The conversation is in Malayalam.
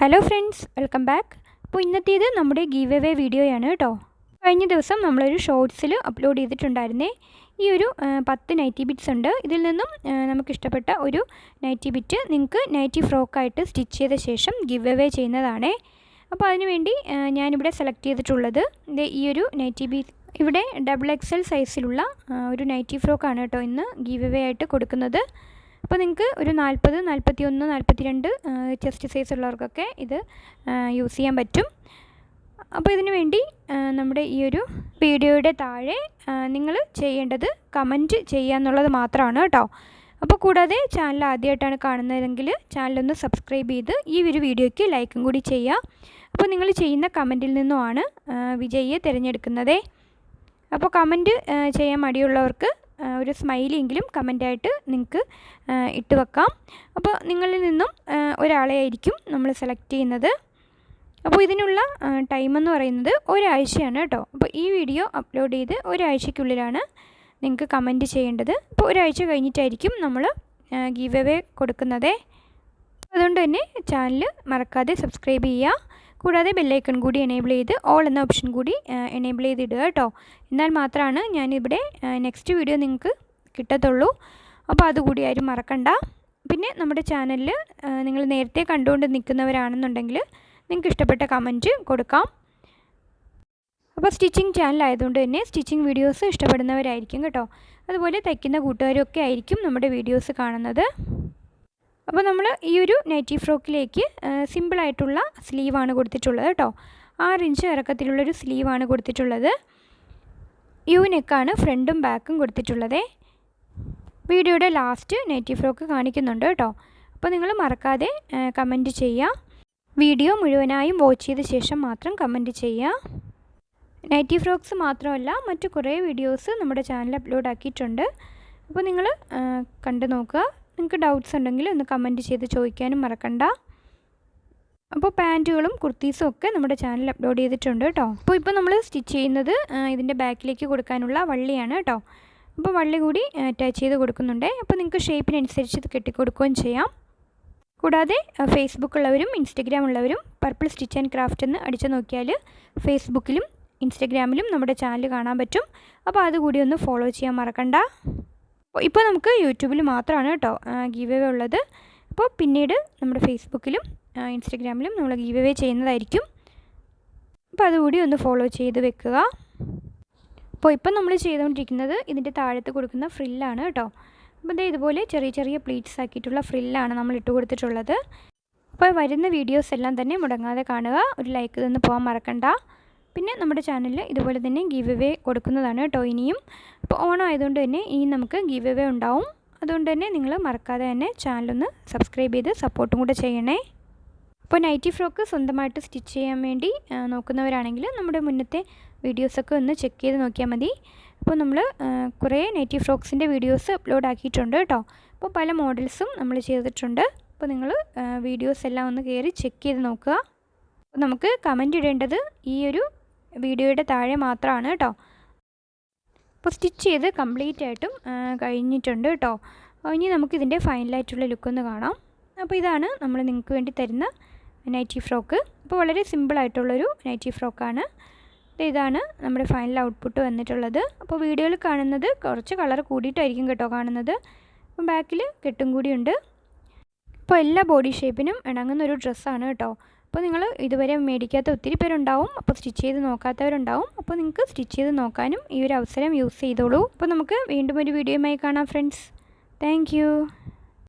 ഹലോ ഫ്രണ്ട്സ് വെൽക്കം ബാക്ക് അപ്പോൾ ഇന്നത്തേത് നമ്മുടെ ഗീവ് എവേ വീഡിയോയാണ് കേട്ടോ കഴിഞ്ഞ ദിവസം നമ്മളൊരു ഷോർട്സിൽ അപ്ലോഡ് ചെയ്തിട്ടുണ്ടായിരുന്നേ. ഈ ഒരു പത്ത് നൈറ്റി ബിറ്റ്സ് ഉണ്ട്. ഇതിൽ നിന്നും നമുക്ക് നമുക്കിഷ്ടപ്പെട്ട ഒരു നൈറ്റി ബിറ്റ് നിങ്ങൾക്ക് നൈറ്റി ഫ്രോക്കായിട്ട് സ്റ്റിച്ച് ചെയ്ത ശേഷം ഗിവ് എവേ ചെയ്യുന്നതാണേ അപ്പോൾ അതിനുവേണ്ടി ഞാനിവിടെ സെലക്ട് ചെയ്തിട്ടുള്ളത്. ഈ ഒരു നൈറ്റി ബി ഇവിടെ ഡബിൾ എക്സൽ സൈസിലുള്ള ഒരു നൈറ്റി ഫ്രോക്കാണ് കേട്ടോ ഇന്ന് ഗീവ് എവേ ആയിട്ട് കൊടുക്കുന്നത്. അപ്പോൾ നിങ്ങൾക്ക് ഒരു നാൽപ്പത് നാൽപ്പത്തി ഒന്ന് നാൽപ്പത്തി രണ്ട് ചെസ്റ്റ് സൈസ് ഉള്ളവർക്കൊക്കെ ഇത് യൂസ് ചെയ്യാൻ പറ്റും. അപ്പോൾ ഇതിനു വേണ്ടി നമ്മുടെ ഈ ഒരു വീഡിയോയുടെ താഴെ നിങ്ങൾ ചെയ്യേണ്ടത് കമന്റ് ചെയ്യുക എന്നുള്ളത് മാത്രമാണ് കേട്ടോ. അപ്പോൾ കൂടാതെ ചാനൽ ആദ്യമായിട്ടാണ് കാണുന്നതെങ്കിൽ ചാനലൊന്ന് സബ്സ്ക്രൈബ് ചെയ്ത് ഈ ഒരു വീഡിയോയ്ക്ക് ലൈക്കും കൂടി ചെയ്യുക. അപ്പോൾ നിങ്ങൾ ചെയ്യുന്ന കമന്റിൽ നിന്നുമാണ് വിജയിയെ തിരഞ്ഞെടുക്കുന്നത്. അപ്പോൾ കമന്റ് ചെയ്യാൻ മടിയുള്ളവർക്ക് ഒരു സ്മൈലിയെങ്കിലും കമന്റായിട്ട് നിങ്ങൾക്ക് ഇട്ട് വെക്കാം. അപ്പോൾ നിങ്ങളിൽ നിന്നും ഒരാളെ ആയിരിക്കും നമ്മൾ സെലക്ട് ചെയ്യുന്നത്. അപ്പോൾ ഇതിനുള്ള ടൈം എന്ന് പറയുന്നത് ഒരാഴ്ചയാണ് കേട്ടോ. അപ്പോൾ ഈ വീഡിയോ അപ്ലോഡ് ചെയ്ത് ഒരാഴ്ചയ്ക്കുള്ളിലാണ് നിങ്ങൾക്ക് കമന്റ് ചെയ്യേണ്ടത്. അപ്പോൾ ഒരാഴ്ച കഴിഞ്ഞിട്ടായിരിക്കും നമ്മൾ ഗീവ് അവേ കൊടുക്കുന്നത്. അതുകൊണ്ട് തന്നെ ചാനൽ മറക്കാതെ സബ്സ്ക്രൈബ് ചെയ്യുക. കൂടാതെ ബെല്ലൈക്കൺ കൂടി എനേബിൾ ചെയ്ത് ഓൾ എന്ന ഓപ്ഷൻ കൂടി എനേബിൾ ചെയ്തിടുക കേട്ടോ. എന്നാൽ മാത്രമാണ് ഞാനിവിടെ നെക്സ്റ്റ് വീഡിയോ നിങ്ങൾക്ക് കിട്ടത്തുള്ളൂ. അപ്പോൾ അതുകൂടി ആരും മറക്കണ്ട. പിന്നെ നമ്മുടെ ചാനലിൽ നിങ്ങൾ നേരത്തെ കണ്ടുകൊണ്ട് നിൽക്കുന്നവരാണെന്നുണ്ടെങ്കിൽ നിങ്ങൾക്ക് ഇഷ്ടപ്പെട്ട കമന്റ് കൊടുക്കാം. അപ്പോൾ സ്റ്റിച്ചിങ് ചാനൽ ആയതുകൊണ്ട് തന്നെ സ്റ്റിച്ചിങ് വീഡിയോസ് ഇഷ്ടപ്പെടുന്നവരായിരിക്കും കേട്ടോ. അതുപോലെ തയ്ക്കുന്ന കൂട്ടുകാരൊക്കെ ആയിരിക്കും നമ്മുടെ വീഡിയോസ് കാണുന്നത്. അപ്പോൾ നമ്മൾ ഈ ഒരു നൈറ്റി ഫ്രോക്കിലേക്ക് സിമ്പിളായിട്ടുള്ള സ്ലീവാണ് കൊടുത്തിട്ടുള്ളത് കേട്ടോ. ആറ് ഇഞ്ച് ഇറക്കത്തിലുള്ളൊരു സ്ലീവാണ് കൊടുത്തിട്ടുള്ളത്. യു നെക്കാണ് ഫ്രണ്ടും ബാക്കും കൊടുത്തിട്ടുള്ളത്. വീഡിയോയുടെ ലാസ്റ്റ് നൈറ്റി ഫ്രോക്ക് കാണിക്കുന്നുണ്ട് കേട്ടോ. അപ്പോൾ നിങ്ങൾ മറക്കാതെ കമന്റ് ചെയ്യുക. വീഡിയോ മുഴുവനായും വാച്ച് ചെയ്ത ശേഷം മാത്രം കമന്റ് ചെയ്യുക. നൈറ്റി ഫ്രോക്സ് മാത്രമല്ല മറ്റു കുറേ വീഡിയോസ് നമ്മുടെ ചാനൽ അപ്ലോഡ് ആക്കിയിട്ടുണ്ട്. അപ്പോൾ നിങ്ങൾ കണ്ടു നോക്കുക. നിങ്ങൾക്ക് ഡൗട്ട്സ് ഉണ്ടെങ്കിൽ ഒന്ന് കമന്റ് ചെയ്ത് ചോദിക്കാനും മറക്കണ്ട. അപ്പോൾ പാന്റുകളും കുർത്തീസും ഒക്കെ നമ്മുടെ ചാനൽ അപ്ലോഡ് ചെയ്തിട്ടുണ്ട് കേട്ടോ. അപ്പോൾ ഇപ്പോൾ നമ്മൾ സ്റ്റിച്ച് ചെയ്യുന്നത് ഇതിന്റെ ബാക്കിലേക്ക് കൊടുക്കാനുള്ള വള്ളിയാണ് കേട്ടോ. അപ്പോൾ വള്ളി കൂടി അറ്റാച്ച് ചെയ്ത് കൊടുക്കുന്നുണ്ട്. അപ്പോൾ നിങ്ങൾക്ക് ഷേപ്പിനനുസരിച്ച് ഇത് കെട്ടിക്കൊടുക്കുകയും ചെയ്യാം. കൂടാതെ ഫേസ്ബുക്ക് ഉള്ളവരും ഇൻസ്റ്റഗ്രാം ഉള്ളവരും പർപ്പിൾ സ്റ്റിച്ച് ആൻഡ് ക്രാഫ്റ്റ് എന്ന് അടിച്ചു നോക്കിയാൽ ഫേസ്ബുക്കിലും ഇൻസ്റ്റഗ്രാമിലും നമ്മുടെ ചാനൽ കാണാൻ പറ്റും. അപ്പോൾ അതുകൂടി ഒന്ന് ഫോളോ ചെയ്യാൻ മറക്കണ്ട. ഇപ്പോൾ നമുക്ക് യൂട്യൂബിൽ മാത്രമാണ് കേട്ടോ ഗീവ് അവേ ഉള്ളത്. അപ്പോൾ പിന്നീട് നമ്മുടെ ഫേസ്ബുക്കിലും ഇൻസ്റ്റഗ്രാമിലും നമ്മൾ ഗീവ് അവേ ചെയ്യുന്നതായിരിക്കും. അപ്പോൾ അതുകൂടി ഒന്ന് ഫോളോ ചെയ്ത് വെക്കുക. അപ്പോൾ ഇപ്പം നമ്മൾ ചെയ്തുകൊണ്ടിരിക്കുന്നത് ഇതിന്റെ താഴത്ത് കൊടുക്കുന്ന ഫ്രില്ലാണ് കേട്ടോ. അപ്പോൾ ദേ ഇതുപോലെ ചെറിയ ചെറിയ പ്ലീറ്റ്സ് ആക്കിയിട്ടുള്ള ഫ്രില്ലാണ് നമ്മൾ ഇട്ട് കൊടുത്തിട്ടുള്ളത്. അപ്പോൾ വരുന്ന വീഡിയോസ് എല്ലാം തന്നെ മുടങ്ങാതെ കാണുക. ഒരു ലൈക്ക് തന്ന് പോകാൻ മറക്കണ്ട. പിന്നെ നമ്മുടെ ചാനലിൽ ഇതുപോലെ തന്നെ ഗീവ് എവേ കൊടുക്കുന്നതാണ് കേട്ടോ ഇനിയും. അപ്പോൾ ഓണം ആയതുകൊണ്ട് തന്നെ ഇനി നമുക്ക് ഗീവ് എവേ ഉണ്ടാവും. അതുകൊണ്ട് തന്നെ നിങ്ങൾ മറക്കാതെ തന്നെ ചാനലൊന്ന് സബ്സ്ക്രൈബ് ചെയ്ത് സപ്പോർട്ടും കൂടെ ചെയ്യണേ. അപ്പോൾ നൈറ്റി ഫ്രോക്ക് സ്വന്തമായിട്ട് സ്റ്റിച്ച് ചെയ്യാൻ വേണ്ടി നോക്കുന്നവരാണെങ്കിൽ നമ്മുടെ മുന്നത്തെ വീഡിയോസൊക്കെ ഒന്ന് ചെക്ക് ചെയ്ത് നോക്കിയാൽ മതി. അപ്പോൾ നമ്മൾ കുറേ നൈറ്റി ഫ്രോക്സിന്റെ വീഡിയോസ് അപ്ലോഡ് ആക്കിയിട്ടുണ്ട് കേട്ടോ. അപ്പോൾ പല മോഡൽസും നമ്മൾ ചെയ്തിട്ടുണ്ട്. അപ്പോൾ നിങ്ങൾ വീഡിയോസ് എല്ലാം ഒന്ന് കയറി ചെക്ക് ചെയ്ത് നോക്കുക. നമുക്ക് കമന്റ് ഇടേണ്ടത് ഈ ഒരു വീഡിയോയുടെ താഴെ മാത്രമാണ് കേട്ടോ. അപ്പോൾ സ്റ്റിച്ച് ചെയ്ത് കംപ്ലീറ്റ് ആയിട്ടും കഴിഞ്ഞിട്ടുണ്ട് കേട്ടോ. ഇനി നമുക്കിതിന്റെ ഫൈനലായിട്ടുള്ള ലുക്കൊന്ന് കാണാം. അപ്പോൾ ഇതാണ് നമ്മൾ നിങ്ങൾക്ക് വേണ്ടി തരുന്ന നൈറ്റി ഫ്രോക്ക്. അപ്പോൾ വളരെ സിമ്പിളായിട്ടുള്ളൊരു നൈറ്റി ഫ്രോക്കാണ്. ഇതാണ് നമ്മുടെ ഫൈനൽ ഔട്ട്പുട്ട് വന്നിട്ടുള്ളത്. അപ്പോൾ വീഡിയോയിൽ കാണുന്നത് കുറച്ച് കളർ കൂടിയിട്ടായിരിക്കും കേട്ടോ കാണുന്നത്. അപ്പം ബാക്കിൽ കെട്ടും കൂടിയുണ്ട് അപ്പോൾ എല്ലാ ബോഡി ഷേപ്പിനും ഇണങ്ങുന്ന ഒരു ഡ്രസ്സാണ് കേട്ടോ. അപ്പോൾ നിങ്ങൾ ഇതുവരെ മേടിക്കാത്ത ഒത്തിരി പേരുണ്ടാവും. അപ്പോൾ സ്റ്റിച്ച് ചെയ്ത് നോക്കാത്തവരുണ്ടാവും. അപ്പോൾ നിങ്ങൾക്ക് സ്റ്റിച്ച് ചെയ്ത് നോക്കാനും ഈ ഒരു അവസരം യൂസ് ചെയ്തോളൂ. അപ്പോൾ നമുക്ക് വീണ്ടും ഒരു വീഡിയോയുമായി കാണാം ഫ്രണ്ട്സ്. താങ്ക്